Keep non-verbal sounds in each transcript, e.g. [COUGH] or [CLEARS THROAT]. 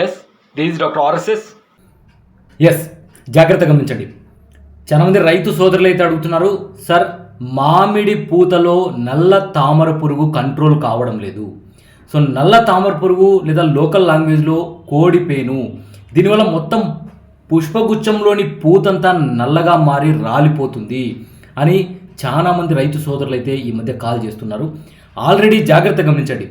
Yes these doctor RSS yes జాగ్రత్త గమనించండి. చాలా మంది రైతు సోదరులు అయితే అడుగుతున్నారు సార్ మామిడి పూతలో నల్ల తామర పురుగు కంట్రోల్ కావడం లేదు. సో నల్ల తామర పురుగు లేదా లోకల్ లాంగ్వేజ్లో కోడిపేను దీనివల్ల మొత్తం పుష్పగుచ్చంలోని పూతంతా నల్లగా మారి రాలిపోతుంది అని చాలామంది రైతు సోదరులు అయితే ఈ మధ్య కాల్ చేస్తున్నారు. ఆల్రెడీ జాగ్రత్త గమనించండి.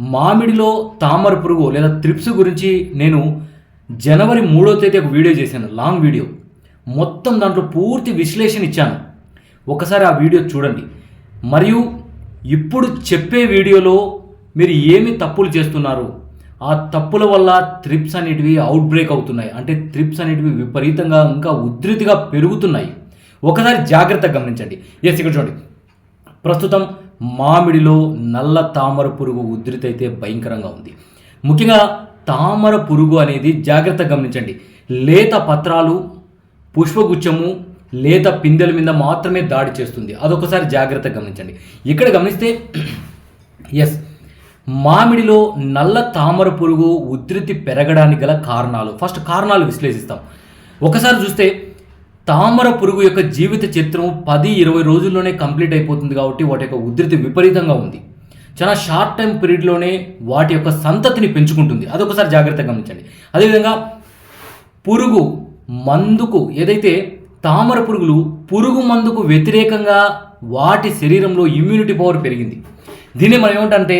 మామిడిలో తామర పురుగు లేదా త్రిప్స్ గురించి నేను జనవరి మూడో తేదీ ఒక వీడియో చేశాను లాంగ్ వీడియో. మొత్తం దాంట్లో పూర్తి విశ్లేషణ ఇచ్చాను. ఒకసారి ఆ వీడియో చూడండి. మరియు ఇప్పుడు చెప్పే వీడియోలో మీరు ఏమి తప్పులు చేస్తున్నారు? ఆ తప్పుల వల్ల త్రిప్స్ అనేటివి అవుట్ బ్రేక్ అవుతున్నాయి. అంటే త్రిప్స్ అనేటివి విపరీతంగా ఇంకా ఉధృతిగా పెరుగుతున్నాయి. ఒకసారి జాగ్రత్తగా గమనించండి. ఎస్ ఇక్కడ చూడండి. ప్రస్తుతం మామిడిలో నల్ల తామర పురుగు ఉధృతి అయితే భయంకరంగా ఉంది. ముఖ్యంగా తామర పురుగు అనేది జాగ్రత్తగా గమనించండి. లేత పత్రాలు పుష్పగుచ్చము లేత పిందెల మీద మాత్రమే దాడి చేస్తుంది. అదొకసారి జాగ్రత్తగా గమనించండి. ఇక్కడ గమనిస్తే [CLEARS THROAT] ఎస్ మామిడిలో నల్ల తామర పురుగు ఉధృతి పెరగడానికి గల కారణాలు. ఫస్ట్ కారణాలు విశ్లేషిస్తాం. ఒకసారి చూస్తే తామర పురుగు యొక్క జీవిత చిత్రం పది ఇరవై రోజుల్లోనే కంప్లీట్ అయిపోతుంది కాబట్టి వాటి యొక్క ఉధృతి విపరీతంగా ఉంది. చాలా షార్ట్ టైం పీరియడ్లోనే వాటి యొక్క సంతతిని పెంచుకుంటుంది. అదొకసారి జాగ్రత్తగా గమనించండి. అదేవిధంగా పురుగు మందుకు ఏదైతే తామర పురుగులు పురుగు మందుకు వ్యతిరేకంగా వాటి శరీరంలో ఇమ్యూనిటీ పవర్ పెరిగింది. దీన్ని మనం ఏమంటే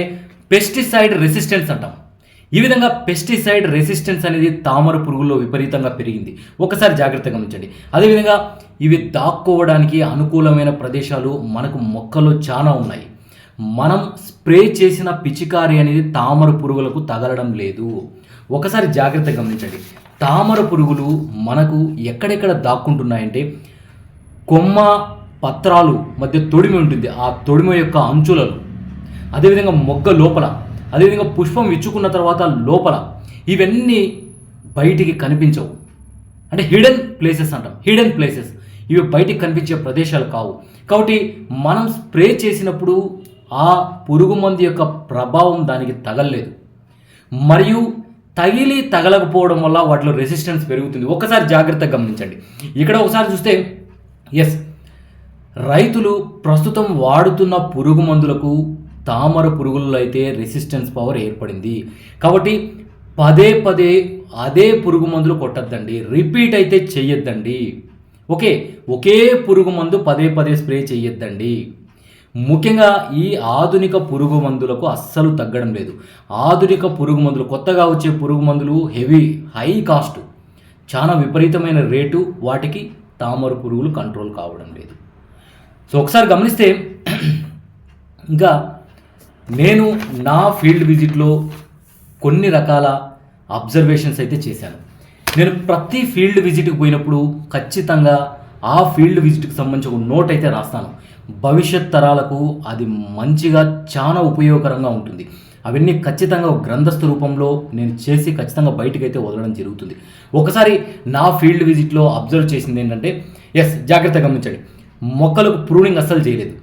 పెస్టిసైడ్ రెసిస్టెన్స్ అంటాం. ఈ విధంగా పెస్టిసైడ్ రెసిస్టెన్స్ అనేది తామర పురుగుల్లో విపరీతంగా పెరిగింది. ఒకసారి జాగ్రత్తగా గమనించండి. అదేవిధంగా ఇవి దాక్కోవడానికి అనుకూలమైన ప్రదేశాలు మనకు మొక్కలో చాలా ఉన్నాయి. మనం స్ప్రే చేసిన పిచికారి అనేది తామర పురుగులకు తగలడం లేదు. ఒకసారి జాగ్రత్త గమనించండి. తామర పురుగులు మనకు ఎక్కడెక్కడ దాక్కుంటున్నాయంటే కొమ్మ పత్రాలు మధ్య తొడిమి ఉంటుంది. ఆ తొడిమ యొక్క అంచులలో. అదేవిధంగా మొగ్గ లోపల అదేవిధంగా పుష్పం ఇచ్చుకున్న తర్వాత లోపల ఇవన్నీ బయటికి కనిపించవు. అంటే హిడెన్ ప్లేసెస్ అంటాం. హిడెన్ ప్లేసెస్ ఇవి బయటికి కనిపించే ప్రదేశాలు కావు. కాబట్టి మనం స్ప్రే చేసినప్పుడు ఆ పురుగు మందు యొక్క ప్రభావం దానికి తగలలేదు. మరియు తగిలి తగలకపోవడం వల్ల వాటిలో రెసిస్టెన్స్ పెరుగుతుంది. ఒకసారి జాగ్రత్తగా గమనించండి. ఇక్కడ ఒకసారి చూస్తే ఎస్ రైతులు ప్రస్తుతం వాడుతున్న పురుగు మందులకు తామర పురుగుల్లో అయితే రెసిస్టెన్స్ పవర్ ఏర్పడింది. కాబట్టి పదే పదే అదే పురుగు మందులు కొట్టద్దండి. రిపీట్ అయితే చెయ్యొద్దండి. ఓకే ఒకే పురుగు మందు పదే పదే స్ప్రే చేయొద్దండి ముఖ్యంగా ఈ ఆధునిక పురుగు మందులకు అస్సలు తగ్గడం లేదు. ఆధునిక పురుగు మందులు కొత్తగా వచ్చే పురుగు మందులు హెవీ హై కాస్ట్ చాలా విపరీతమైన రేటు వాటికి తామర పురుగులు కంట్రోల్ కావడం లేదు. సో ఒకసారి గమనిస్తే ఇంకా నేను నా ఫీల్డ్ విజిట్లో కొన్ని రకాల అబ్జర్వేషన్స్ అయితే చేశాను. నేను ప్రతి ఫీల్డ్ విజిట్కి పోయినప్పుడు ఖచ్చితంగా ఆ ఫీల్డ్ విజిట్కి సంబంధించి ఒక నోట్ అయితే రాస్తాను. భవిష్యత్ తరాలకు అది మంచిగా చాలా ఉపయోగకరంగా ఉంటుంది. అవన్నీ ఖచ్చితంగా గ్రంథస్థ రూపంలో నేను చేసి ఖచ్చితంగా బయటకు అయితే వదలడం జరుగుతుంది. ఒకసారి నా ఫీల్డ్ విజిట్లో అబ్జర్వ్ చేసింది ఏంటంటే ఎస్ జాగ్రత్తగా గమనించండి. మొక్కలకు ప్రూనింగ్ అస్సలు చేయలేదు.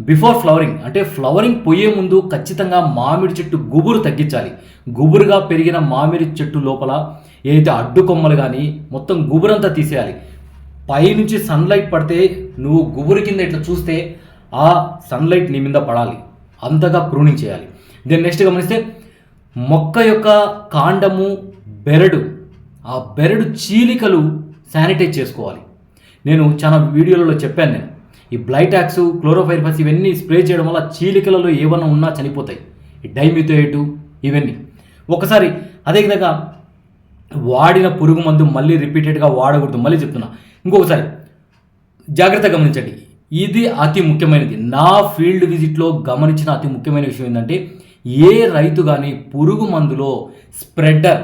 బిఫోర్ ఫ్లవరింగ్ అంటే ఫ్లవరింగ్ పోయే ముందు ఖచ్చితంగా మామిడి చెట్టు గుబురు తగ్గించాలి. గుబురుగా పెరిగిన మామిడి చెట్టు లోపల ఏదైతే అడ్డు కొమ్మలు కానీ మొత్తం గుబురంతా తీసేయాలి. పైనుంచి సన్లైట్ పడితే నువ్వు గుబురు కింద ఇట్లా చూస్తే ఆ సన్లైట్ నీ మీద పడాలి. అంతగా ప్రూనింగ్ చేయాలి. దెన్ నెక్స్ట్ గమనిస్తే మొక్క యొక్క కాండము బెరడు ఆ బెరడు చీలికలు శానిటైజ్ చేసుకోవాలి. నేను చాలా వీడియోలలో చెప్పాను నేను. ఈ బ్లైటాక్స్ క్లోరోఫైర్ఫస్ ఇవన్నీ స్ప్రే చేయడం వల్ల చీలికలలో ఏమన్నా ఉన్నా చనిపోతాయి. ఈ డైమిథోయేటు ఇవన్నీ. ఒకసారి అదేవిధంగా వాడిన పురుగు మందు మళ్ళీ రిపీటెడ్గా వాడకూడదు మళ్ళీ చెప్తున్నా. ఇంకొకసారి జాగ్రత్త గమనించండి. ఇది అతి ముఖ్యమైనది. నా ఫీల్డ్ విజిట్లో గమనించిన అతి ముఖ్యమైన విషయం ఏంటంటే ఏ రైతు కానీ పురుగు మందులో స్ప్రెడ్డర్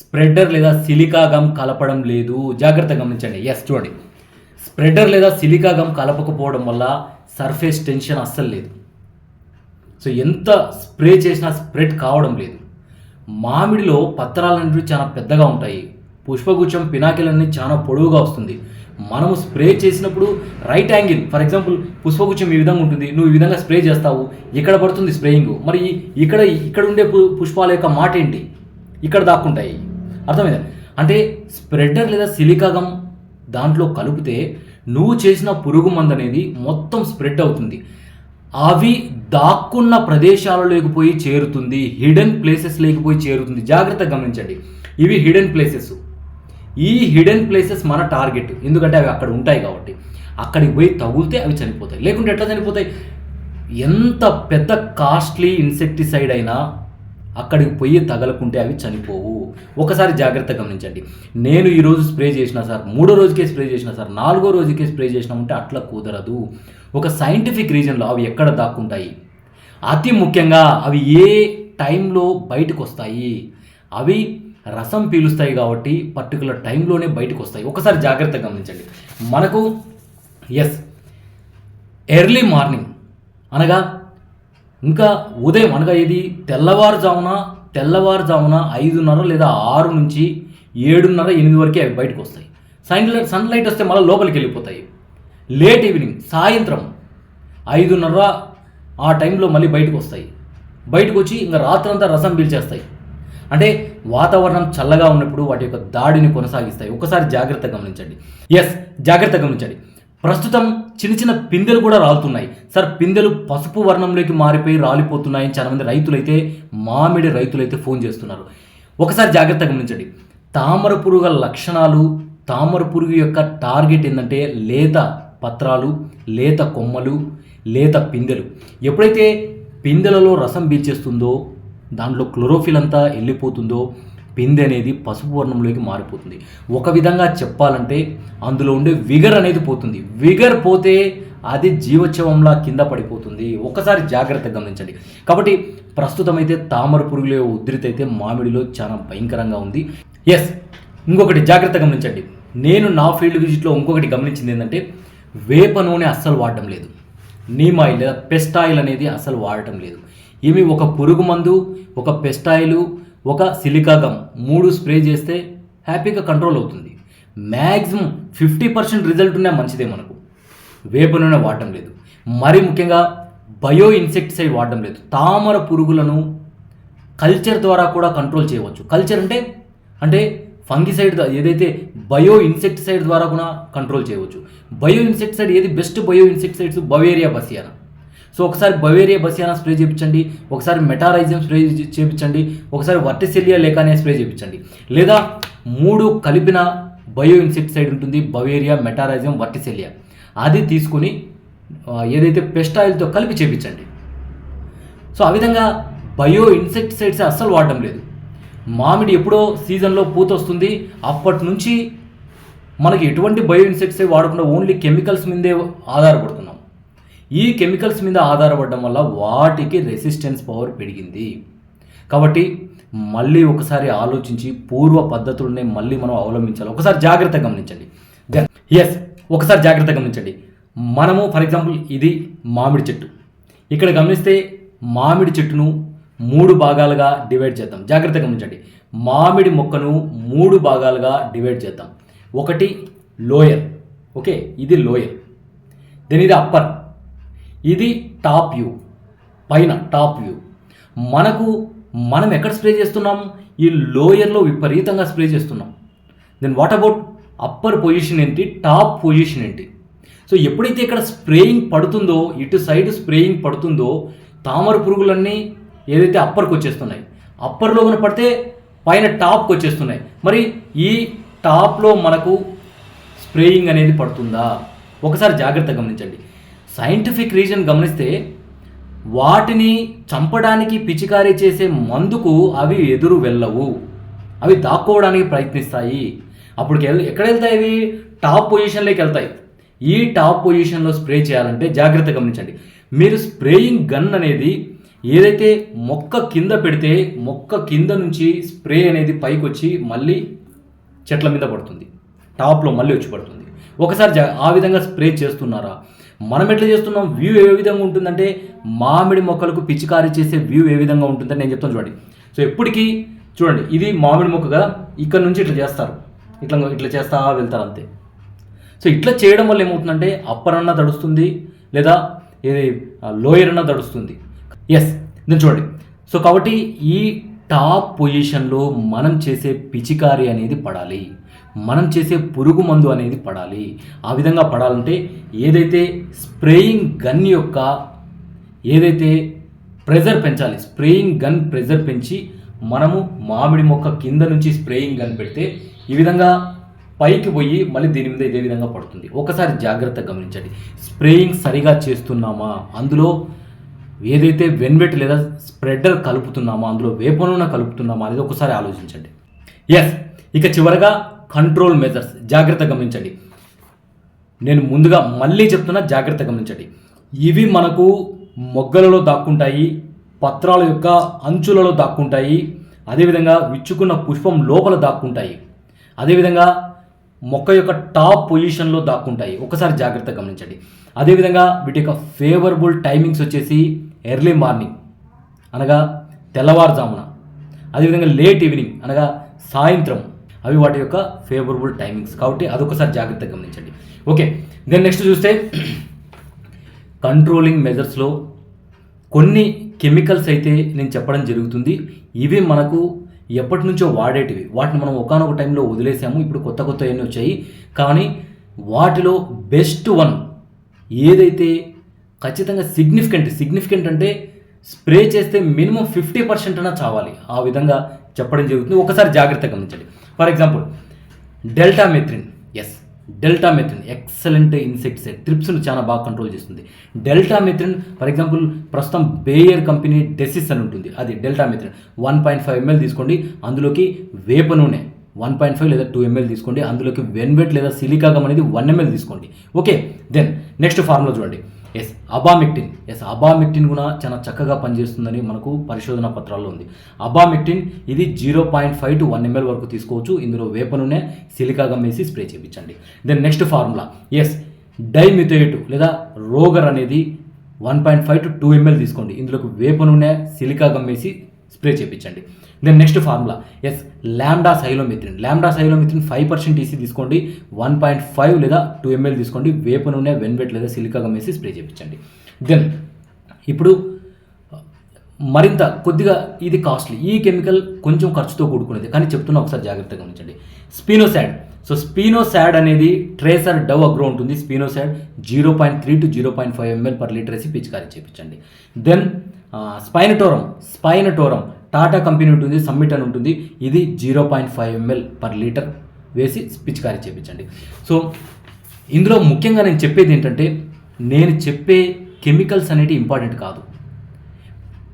స్ప్రెడ్డర్ లేదా సిలికా గమ్ కలపడం లేదు. జాగ్రత్త గమనించండి. ఎస్ చూడండి. స్ప్రెడర్ లేదా సిలికా గమ్ కలపకపోవడం వల్ల సర్ఫేస్ టెన్షన్ అస్సలు లేదు. సో ఎంత స్ప్రే చేసినా స్ప్రెడ్ కావడం లేదు. మామిడిలో పత్రాలు చాలా పెద్దగా ఉంటాయి. పుష్పగుచ్చం పినాకిల్ అనేది చాలా పొడవుగా వస్తుంది. మనము స్ప్రే చేసినప్పుడు రైట్ యాంగిల్ ఫర్ ఎగ్జాంపుల్ పుష్పగుచ్చం ఈ విధంగా ఉంటుంది నువ్వు ఈ విధంగా స్ప్రే చేస్తావు ఇక్కడ పడుతుంది స్ప్రేయింగ్. మరి ఇక్కడ ఇక్కడ ఉండే పు- పుష్పాల యొక్క మాట ఏంటి ఇక్కడ దాక్కుంటాయి. అర్థమైందా? అంటే స్ప్రెడర్ లేదా సిలికాగం దాంట్లో కలిపితే నువ్వు చేసిన పురుగు మందు అనేది మొత్తం స్ప్రెడ్ అవుతుంది. అవి దాక్కున్న ప్రదేశాలలోకి పోయి చేరుతుంది. హిడెన్ ప్లేసెస్ పోయి చేరుతుంది. జాగ్రత్తగా గమనించండి. ఇవి హిడెన్ ప్లేసెస్. ఈ హిడెన్ ప్లేసెస్ మన టార్గెట్. ఎందుకంటే అవి అక్కడ ఉంటాయి కాబట్టి. అక్కడికి పోయి తగులితే అవి చనిపోతాయి. లేకుంటే ఎట్లా చనిపోతాయి? ఎంత పెద్ద కాస్ట్లీ ఇన్సెక్టిసైడ్ అయినా అక్కడికి పోయి తగలకుంటే అవి చనిపోవు. ఒకసారి జాగ్రత్త గమనించండి. నేను ఈరోజు స్ప్రే చేసిన సార్ మూడో రోజుకే స్ప్రే చేసిన సార్ నాలుగో రోజుకే స్ప్రే చేసినామంటే అట్లా కుదరదు. ఒక సైంటిఫిక్ రీజన్లో అవి ఎక్కడ దాక్కుంటాయి? అతి ముఖ్యంగా అవి ఏ టైంలో బయటకు వస్తాయి అవి రసం పీలుస్తాయి కాబట్టి పర్టికులర్ టైంలోనే బయటకు వస్తాయి ఒకసారి జాగ్రత్తగా గమనించండి. మనకు ఎస్ ఎర్లీ మార్నింగ్ అనగా ఇంకా ఉదయం అనగా ఇది తెల్లవారుజామున తెల్లవారుజామున ఐదున్నర లేదా ఆరు నుంచి ఏడున్నర ఎనిమిది వరకే అవి బయటకు వస్తాయి. సన్లైట్ సన్లైట్ వస్తే మళ్ళీ లోపలికి వెళ్ళిపోతాయి. లేట్ ఈవినింగ్ సాయంత్రం ఐదున్నర ఆ టైంలో మళ్ళీ బయటకు వస్తాయి. బయటకు వచ్చి ఇంకా రాత్రంతా రసం పీల్చేస్తాయి. అంటే వాతావరణం చల్లగా ఉన్నప్పుడు వాటి యొక్క దాడిని కొనసాగిస్తాయి. ఒకసారి జాగ్రత్త గమనించండి. ఎస్ జాగ్రత్త గమనించండి. ప్రస్తుతం చిన్న చిన్న పిందెలు కూడా రాలుతున్నాయి. సార్ పిందెలు పసుపు వర్ణంలోకి మారిపోయి రాలిపోతున్నాయని చాలా మంది రైతులైతే మామిడి రైతులైతే ఫోన్ చేస్తున్నారు. ఒకసారి జాగ్రత్త గమనించండి. తామర పురుగుల లక్షణాలు తామర పురుగు యొక్క టార్గెట్ ఏంటంటే లేత పత్రాలు లేత కొమ్మలు లేత పిందెలు. ఎప్పుడైతే పిందెలలో రసం పీల్చేస్తుందో దాంట్లో క్లోరోఫిల్ అంతా వెళ్ళిపోతుందో పిందె అనేది పసుపు వర్ణంలోకి మారిపోతుంది. ఒక విధంగా చెప్పాలంటే అందులో ఉండే విగర్ అనేది పోతుంది. విగర్ పోతే అది జీవోత్సవంలా కింద పడిపోతుంది. ఒకసారి జాగ్రత్తగా గమనించండి. కాబట్టి ప్రస్తుతం అయితే తామర పురుగుల ఉధృతి అయితే మామిడిలో చాలా భయంకరంగా ఉంది. ఎస్ ఇంకొకటి జాగ్రత్త గమనించండి. నేను నా ఫీల్డ్ విజిట్లో ఇంకొకటి గమనించింది ఏంటంటే వేప నూనె అస్సలు వాడటం లేదు. నీమ్ ఆయిల్ లేదా పెస్ట్ ఆయిల్ అనేది అస్సలు వాడటం లేదు. ఇవి ఒక పురుగు మందు ఒక పెస్ట్ ఆయిల్ ఒక సిలికాగమ్ మూడు స్ప్రే చేస్తే హ్యాపీగా కంట్రోల్ అవుతుంది. మ్యాక్సిమం ఫిఫ్టీ పర్సెంట్ రిజల్ట్ ఉన్నా మంచిదే మనకు. వేప నూనె వాడటం లేదు. మరి ముఖ్యంగా బయో ఇన్సెక్టిసైడ్ వాడటం లేదు. తామర పురుగులను కల్చర్ ద్వారా కూడా కంట్రోల్ చేయవచ్చు. కల్చర్ అంటే అంటే ఫంగిసైడ్ ఏదైతే బయో ఇన్సెక్టిసైడ్ ద్వారా కూడా కంట్రోల్ చేయవచ్చు. బయో ఇన్సెక్టిసైడ్ ఏది? Best bio insecticides Beauveria bassiana. So ఒకసారి బవేరియా బసియానా స్ప్రే చేయించండి ఒకసారి మెటారైజం స్ప్రే చేయించండి ఒకసారి వర్టిసెలియా లేకానే స్ప్రే చేయించండి లేదా మూడు కలిపిన బయో ఇన్సెక్టిసైడ్ ఉంటుంది బవేరియా మెటారైజం వర్టిసెలియా. అది తీసుకొని ఏదైతే పెస్ట్ ఆయిల్తో కలిపి చేయించండి సో ఆ విధంగా బయో ఇన్సెక్టిసైడ్స్ అస్సలు వాడడం లేదు. మామిడి ఎప్పుడో సీజన్లో పూత వస్తుంది అప్పటి నుంచి మనకి ఎటువంటి బయో ఇన్సెక్టిసైడ్ వాడకుండా ఓన్లీ కెమికల్స్ మీదే ఆధారపడుతుంది. ఈ కెమికల్స్ మీద ఆధారపడడం వల్ల వాటికి రెసిస్టెన్స్ పవర్ పెరిగింది. కాబట్టి మళ్ళీ ఒకసారి ఆలోచించి పూర్వ పద్ధతులనే మళ్ళీ మనం అవలంబించాలి. ఒకసారి జాగ్రత్త గమనించండి. ఎస్ ఒకసారి జాగ్రత్త గమనించండి. మనము ఫర్ ఎగ్జాంపుల్ ఇది మామిడి చెట్టు. ఇక్కడ గమనిస్తే మామిడి చెట్టును మూడు భాగాలుగా డివైడ్ చేద్దాం. జాగ్రత్తగా గమనించండి. మామిడి మొక్కను మూడు భాగాలుగా డివైడ్ చేద్దాం. ఒకటి లోయర్. ఓకే? ఇది లోయర్. దెన్ ఇది అప్పర్. ఇది టాప్ వ్యూ. పైన టాప్ వ్యూ. మనకు మనం ఎక్కడ స్ప్రే చేస్తున్నాం? ఈ లోయర్లో విపరీతంగా స్ప్రే చేస్తున్నాం. Then what about upper position ఏంటి? టాప్ పొజిషన్ ఏంటి? సో ఎప్పుడైతే ఇక్కడ స్ప్రేయింగ్ పడుతుందో ఇటు సైడ్ స్ప్రేయింగ్ పడుతుందో తామర పురుగులన్నీ ఏదైతే అప్పర్కి వచ్చేస్తున్నాయి అప్పర్లో కనుక పడితే పైన టాప్కి వచ్చేస్తున్నాయి. మరి ఈ టాప్లో మనకు స్ప్రేయింగ్ అనేది పడుతుందా? ఒకసారి జాగ్రత్త గమనించండి. సైంటిఫిక్ రీజన్ గమనిస్తే వాటిని చంపడానికి పిచికారీ చేసే మందుకు అవి ఎదురు వెళ్ళవు. అవి దాక్కోవడానికి ప్రయత్నిస్తాయి. అప్పుడు ఎక్కడ వెళ్తాయి అవి? టాప్ పొజిషన్లోకి వెళ్తాయి. ఈ టాప్ పొజిషన్లో స్ప్రే చేయాలంటే జాగ్రత్త గమనించండి. మీరు స్ప్రేయింగ్ గన్ అనేది ఏదైతే మొక్క కింద పెడితే మొక్క కింద నుంచి స్ప్రే అనేది పైకి వచ్చి మళ్ళీ చెట్ల మీద పడుతుంది. టాప్లో మళ్ళీ వచ్చి పడుతుంది. ఒకసారి జా- ఆ విధంగా స్ప్రే చేస్తున్నారా? మనం ఎట్లా చేస్తున్నాం? వ్యూ ఏ విధంగా ఉంటుందంటే మామిడి మొక్కలకు పిచికారీ చేసే వ్యూ ఏ విధంగా ఉంటుందని నేను చెప్తాను చూడండి. సో ఎప్పటికీ చూడండి ఇది మామిడి మొక్క కదా ఇక్కడ నుంచి ఇట్లా చేస్తారు. ఇట్లా ఇట్లా చేస్తా వెళ్తారు అంతే. సో ఇట్లా చేయడం వల్ల ఏమవుతుందంటే అప్పర్ అన్న తడుస్తుంది లేదా ఇది లోయర్ అన్న తడుస్తుంది. ఎస్ నేను చూడండి. సో కాబట్టి ఈ టాప్ పొజిషన్లో మనం చేసే పిచికారి అనేది పడాలి. మనం చేసే పురుగు మందు అనేది పడాలి. ఆ విధంగా పడాలంటే ఏదైతే స్ప్రేయింగ్ గన్ యొక్క ఏదైతే ప్రెజర్ పెంచాలి స్ప్రేయింగ్ గన్ ప్రెజర్ పెంచి మనము మామిడి మొక్క కింద నుంచి స్ప్రేయింగ్ గన్ పెడితే ఈ విధంగా పైకి పోయి మళ్ళీ దీని మీద ఇదే విధంగా పడుతుంది. ఒకసారి జాగ్రత్తగా గమనించండి. స్ప్రేయింగ్ సరిగా చేస్తున్నామా? అందులో ఏదైతే వెన్వెట్ లేదా స్ప్రెడ్డర్ కలుపుతున్నామా? అందులో వేపనూనె కలుపుతున్నామా అనేది ఒకసారి ఆలోచించండి. ఎస్ ఇక చివరగా కంట్రోల్ మెజర్స్ జాగ్రత్త గమనించండి. నేను ముందుగా మళ్ళీ చెప్తున్నా జాగ్రత్త గమనించండి. ఇవి మనకు మొగ్గలలో దాక్కుంటాయి పత్రాల యొక్క అంచులలో దాక్కుంటాయి అదేవిధంగా విచ్చుకున్న పుష్పం లోపల దాక్కుంటాయి అదేవిధంగా మొక్క యొక్క టాప్ పొజిషన్లో దాక్కుంటాయి. ఒకసారి జాగ్రత్త గమనించండి. అదేవిధంగా వీటి యొక్క ఫేవరబుల్ టైమింగ్స్ వచ్చేసి ఎర్లీ మార్నింగ్ అనగా తెల్లవారుజామున అదేవిధంగా లేట్ ఈవినింగ్ అనగా సాయంత్రం అవి వాటి యొక్క ఫేవరబుల్ టైమింగ్స్ కాబట్టి అదొకసారి జాగ్రత్తగా గమనించండి. ఓకే దెన్ నెక్స్ట్ చూస్తే [CLEARS THROAT] కంట్రోలింగ్ మెజర్స్లో కొన్ని కెమికల్స్ అయితే నేను చెప్పడం జరుగుతుంది. ఇవి మనకు ఎప్పటి నుంచో వాడేటివి. వాటిని మనం ఒకనొక టైంలో వదిలేసాము. ఇప్పుడు కొత్త కొత్త ఎన్ని వచ్చాయి. కానీ వాటిలో బెస్ట్ వన్ ఏదైతే ఖచ్చితంగా సిగ్నిఫికెంట్ సిగ్నిఫికెంట్ అంటే స్ప్రే చేస్తే మినిమం ఫిఫ్టీ పర్సెంట్ అయినా చావాలి. ఆ విధంగా చెప్పడం జరుగుతుంది. ఒకసారి జాగ్రత్తగా గమనించండి. For example deltamethrin yes deltamethrin excellent insecticide ట్రిప్స్ను చాలా బాగా కంట్రోల్ చేస్తుంది. డెల్టా మెథ్రిన్ ఫర్ ఎగ్జాంపుల్ ప్రస్తుతం బేయర్ కంపెనీ డెసిస్ అని ఉంటుంది. అది deltamethrin. One point five ml తీసుకోండి అందులోకి వేప నూనె. వన్ పాయింట్ ఫైవ్ లేదా టూ ఎంఎల్ తీసుకోండి అందులోకి వెన్వెట్ లేదా సిలికాగం అనేది వన్ ఎంఎల్ తీసుకోండి. ఓకే దెన్ నెక్స్ట్ ఫార్ములా చూడండి. Yes abamectin. ఎస్ అబామిక్టిన్ కూడా చాలా చక్కగా పనిచేస్తుందని మనకు పరిశోధన పత్రాల్లో ఉంది. అబామిక్టిన్ ఇది zero point five to one ml వరకు తీసుకోవచ్చు. ఇందులో వేప నూనె సిలికాగమ్ వేసి స్ప్రే చేయించండి. Then next formula yes dimethoate లేదా రోగర్ అనేది one point five to two ml తీసుకోండి. ఇందులోకి వేప నూనె సిలికా వేసి స్ప్రే చేయించండి then next formula yes lambda cyhalothrin lambda cyhalothrin five percent EC తీసుకోండి. వన్ పాయింట్ ఫైవ్ లేదా టూ ఎంఎల్ తీసుకోండి. వేప నూనె వెన్వెట్ లేదా సిలికాగం వేసి స్ప్రే చేయించండి దెన్ ఇప్పుడు మరింత కొద్దిగా ఇది కాస్ట్లీ ఈ కెమికల్ కొంచెం ఖర్చుతో కూడుకునేది కానీ చెప్తున్నా ఒకసారి జాగ్రత్తగా గమనించండి స్పీనోసాడ్ సో స్పీనోసాడ్ అనేది ట్రేసర్ డవ్ అగ్రో ఉంటుంది. Spinosad zero point three to zero point five ml per litre వేసి పిచికారీ చేయించండి then spinetoram spinetoram. Tata company ఉంటుంది సమ్మిట్ అని ఉంటుంది. ఇది zero point five ml per litre వేసి పిచికారీ చేయించండి సో ఇందులో ముఖ్యంగా నేను చెప్పేది ఏంటంటే నేను చెప్పే కెమికల్స్ అనేవి ఇంపార్టెంట్ కాదు.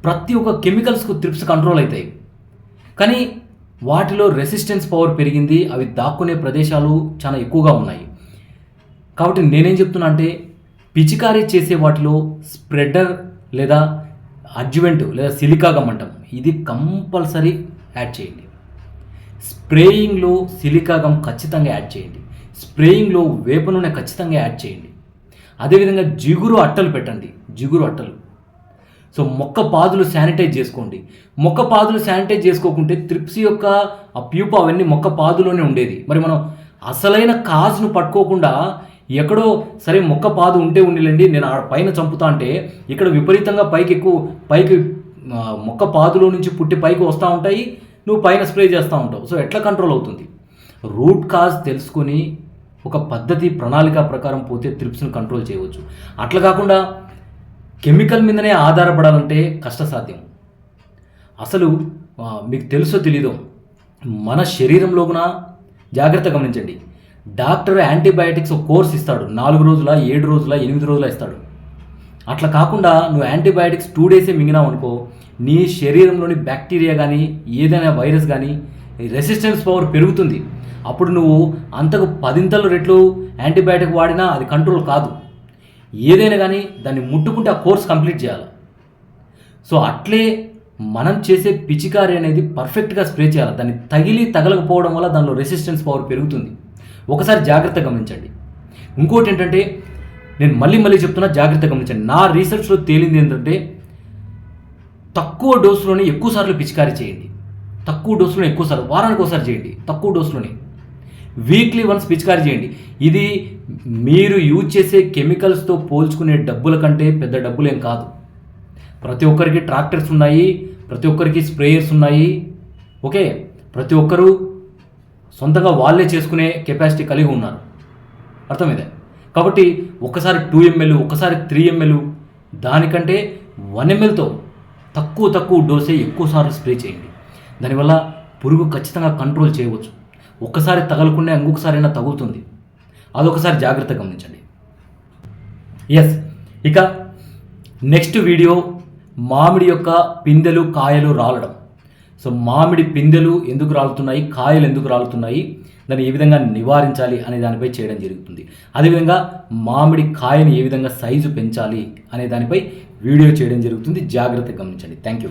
ప్రతి ఒక్క కెమికల్స్కు త్రిప్స్ కంట్రోల్ అవుతాయి. కానీ వాటిలో రెసిస్టెన్స్ పవర్ పెరిగింది అవి దాక్కునే ప్రదేశాలు చాలా ఎక్కువగా ఉన్నాయి. కాబట్టి నేనేం చెప్తున్నా అంటే పిచికారీ చేసే వాటిలో స్ప్రెడర్ లేదా అడ్జువెంట్ లేదా సిలికాగమ్ అంటాం ఇది కంపల్సరీ యాడ్ చేయండి. స్ప్రేయింగ్లో సిలికాగమ్ ఖచ్చితంగా యాడ్ చేయండి. స్ప్రేయింగ్లో వేప నూనె ఖచ్చితంగా యాడ్ చేయండి. అదేవిధంగా జిగురు అట్టలు పెట్టండి. జిగురు అట్టలు. సో మొక్క పాదులు శానిటైజ్ చేసుకోండి. మొక్క పాదులు శానిటైజ్ చేసుకోకుంటే త్రిప్స్ యొక్క ఆ ప్యూప అవన్నీ మొక్క పాదులోనే ఉండేది. మరి మనం అసలైన కాజ్ను పట్టుకోకుండా ఎక్కడో సరే మొక్క పాదు ఉంటే ఉండిలేండి నేను ఆ పైన చంపుతా అంటే ఇక్కడ విపరీతంగా పైకి ఎక్కువ పైకి మొక్క పాదులో నుంచి పుట్టి పైకి వస్తూ ఉంటాయి నువ్వు పైన స్ప్రే చేస్తూ ఉంటావు. సో ఎట్లా కంట్రోల్ అవుతుంది? రూట్ కాజ్ తెలుసుకొని ఒక పద్ధతి ప్రణాళిక ప్రకారం పోతే త్రిప్స్ని కంట్రోల్ చేయవచ్చు. అట్లా కాకుండా కెమికల్ మీదనే ఆధారపడాలంటే కష్టసాధ్యం. అసలు మీకు తెలుసో తెలీదో మన శరీరంలో కూడా జాగ్రత్త గమనించండి. డాక్టర్ యాంటీబయాటిక్స్ ఒక కోర్స్ ఇస్తాడు. నాలుగు రోజుల ఏడు రోజుల ఎనిమిది రోజుల ఇస్తాడు. అట్లా కాకుండా నువ్వు యాంటీబయాటిక్స్ టూ డేసే మింగినావు అనుకో నీ శరీరంలోని బ్యాక్టీరియా కానీ ఏదైనా వైరస్ కానీ రెసిస్టెన్స్ పవర్ పెరుగుతుంది. అప్పుడు నువ్వు అంతకు పదింతలు రెట్లు యాంటీబయాటిక్ వాడినా అది కంట్రోల్ కాదు. ఏదైనా కానీ దాన్ని ముట్టుకుంటే ఆ కోర్స్ కంప్లీట్ చేయాలి. సో అట్లే మనం చేసే పిచికారి అనేది పర్ఫెక్ట్గా స్ప్రే చేయాలి. దాన్ని తగిలి తగలకపోవడం వల్ల దానిలో రెసిస్టెన్స్ పవర్ పెరుగుతుంది. ఒకసారి జాగ్రత్త గమనించండి. ఇంకోటి ఏంటంటే నేను మళ్ళీ మళ్ళీ చెప్తున్నా జాగ్రత్త గమనించండి. నా రీసెర్చ్లో తేలింది ఏంటంటే తక్కువ డోసులోనే ఎక్కువ సార్లు పిచికారీ చేయండి. తక్కువ డోసులోనే ఎక్కువ సార్లు వారానికి ఒకసారి చేయండి. తక్కువ డోసులోనే వీక్లీ వన్స్ పిచికారీ చేయండి. ఇది మీరు యూజ్ చేసే కెమికల్స్తో పోల్చుకునే డబ్బుల కంటే పెద్ద డబ్బులేం కాదు. ప్రతి ఒక్కరికి ట్రాక్టర్స్ ఉన్నాయి ప్రతి ఒక్కరికి స్ప్రేయర్స్ ఉన్నాయి ఓకే? ప్రతి ఒక్కరూ సొంతంగా వాళ్ళే చేసుకునే కెపాసిటీ కలిగి ఉన్నారు. అర్థమైందా? కాబట్టి ఒకసారి టూ ఎంఎల్ ఒకసారి త్రీ ఎంఎల్ దానికంటే వన్ ఎంఎల్తో తక్కువ తక్కువ డోసే ఎక్కువసార్లు స్ప్రే చేయండి. దానివల్ల పురుగు ఖచ్చితంగా కంట్రోల్ చేయవచ్చు. ఒక్కసారి తగలకుండా ఇంకొకసారైనా తగులుతుంది. అదొకసారి జాగ్రత్త గమనించండి. ఎస్ ఇక నెక్స్ట్ వీడియో మామిడి యొక్క పిందెలు కాయలు రాలడం. సో మామిడి పిందెలు ఎందుకు రాలుతున్నాయి? కాయలు ఎందుకు రాలుతున్నాయి? దాన్ని ఏ విధంగా నివారించాలి అనే దానిపై చేయడం జరుగుతుంది. అదేవిధంగా మామిడి కాయని ఏ విధంగా సైజు పెంచాలి అనే దానిపై వీడియో చేయడం జరుగుతుంది. జాగ్రత్తగా గమనించండి. Thank you